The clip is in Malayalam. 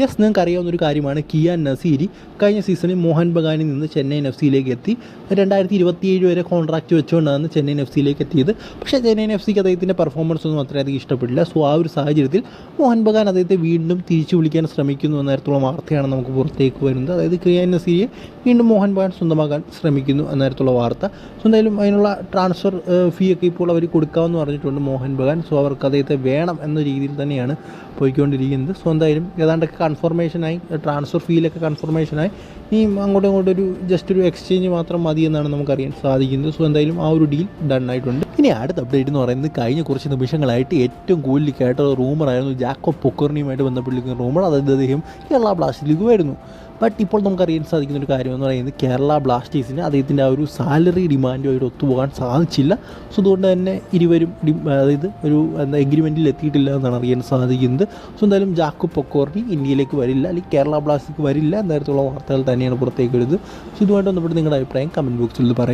യെസ് നിങ്ങൾക്ക് അറിയാവുന്ന ഒരു കാര്യമാണ്. കിയാൻ നസീരി കഴിഞ്ഞ സീസണിൽ മോഹൻ ബഗാനിൽ നിന്ന് ചെന്നൈയിൻ എഫ് സിയിലേക്ക് എത്തി. രണ്ടായിരത്തി ഇരുപത്തിയേഴ് വരെ കോൺട്രാക്റ്റ് വെച്ചുകൊണ്ടാണ് ചെന്നൈയിൻ എഫ് സിയിലേക്ക് എത്തിയത്. പക്ഷേ ചെന്നൈയിൻ എഫ് സിക്ക് അദ്ദേഹത്തിന്റെ പെർഫോമൻസ് ഒന്നും അത്രയധികം ഇഷ്ടപ്പെട്ടില്ല. സോ ആ ഒരു സാഹചര്യത്തിൽ മോഹൻ ബഗാൻ അദ്ദേഹത്തെ വീണ്ടും തിരിച്ചു വിളിക്കാൻ ശ്രമിക്കുന്നു എന്ന തരത്തിലുള്ള വാർത്തയാണ് നമുക്ക് പുറത്തേക്ക് വരുന്നത്. അതായത് കിയാൻ നസീരിയെ വീണ്ടും മോഹൻ ബഗാൻ സ്വന്തമാക്കാൻ ശ്രമിക്കുന്നു എന്ന തരത്തിലുള്ള വാർത്ത. സോ എന്തായാലും അതിനുള്ള ട്രാൻസ്ഫർ ഫീ ഒക്കെ ഇപ്പോൾ അവർ കൊടുക്കാമെന്ന് പറഞ്ഞിട്ടുണ്ട് മോഹൻ ബഗാൻ. സോ അവർക്ക് അദ്ദേഹത്തെ വേണം എന്ന രീതിയിൽ തന്നെയാണ് പോയിക്കൊണ്ടിരിക്കുന്നത്. സോ എന്തായാലും ഏതാണ്ടൊക്കെ കൺഫർമേഷനായി ട്രാൻസ്ഫർ ഫീലൊക്കെ കൺഫർമേഷനായി ഇനി അങ്ങോട്ടും ഇങ്ങോട്ടും ഒരു ജസ്റ്റ് ഒരു എക്സ്ചേഞ്ച് മാത്രം മതി എന്നാണ് നമുക്കറിയാൻ സാധിക്കുന്നത്. സോ എന്തായാലും ആ ഒരു ഡീൽ ഡൺ ആയിട്ടുണ്ട്. ഇനി അടുത്ത അപ്ഡേറ്റ് എന്ന് പറയുന്നത് കഴിഞ്ഞ കുറച്ച് നിമിഷങ്ങളായിട്ട് ഏറ്റവും കൂടുതൽ കേട്ട റൂമറായിരുന്നു ജാക്കോ പൊക്കറിനിയുമായിട്ട് ബന്ധപ്പെട്ടിരിക്കുന്ന റൂമർ അതായത് അദ്ദേഹം കേരള ബ്ലാസ്റ്റിലേക്ക് വരുന്നു ബട്ട് ഇപ്പോൾ നമുക്കറിയാൻ സാധിക്കുന്ന ഒരു കാര്യം എന്ന് പറയുന്നത് കേരള ബ്ലാസ്റ്റേഴ്സിന് അദ്ദേഹത്തിന്റെ ആ ഒരു സാലറി ഡിമാൻഡുമായിട്ട് ഒത്തുപോകാൻ സാധിച്ചില്ല. സോ അതുകൊണ്ട് തന്നെ ഇരുവരും അതായത് ഒരു എന്താ എഗ്രിമെന്റിൽ എത്തിയിട്ടില്ല എന്നാണ് അറിയാൻ സാധിക്കുന്നത്. സോ എന്തായാലും ജാക്കു പൊക്കോറിനി ഇന്ത്യയിലേക്ക് വരില്ല അല്ലെങ്കിൽ കേരള ബ്ലാസ്റ്റേഴ്സ് വരില്ല എന്ന തരത്തിലുള്ള വാർത്തകൾ തന്നെയാണ് പുറത്തേക്ക് വരുന്നത്. സോ ഇതുമായിട്ട് ബന്ധപ്പെട്ട് നിങ്ങളുടെ അഭിപ്രായം കമന്റ് ബോക്സിൽ പറയുക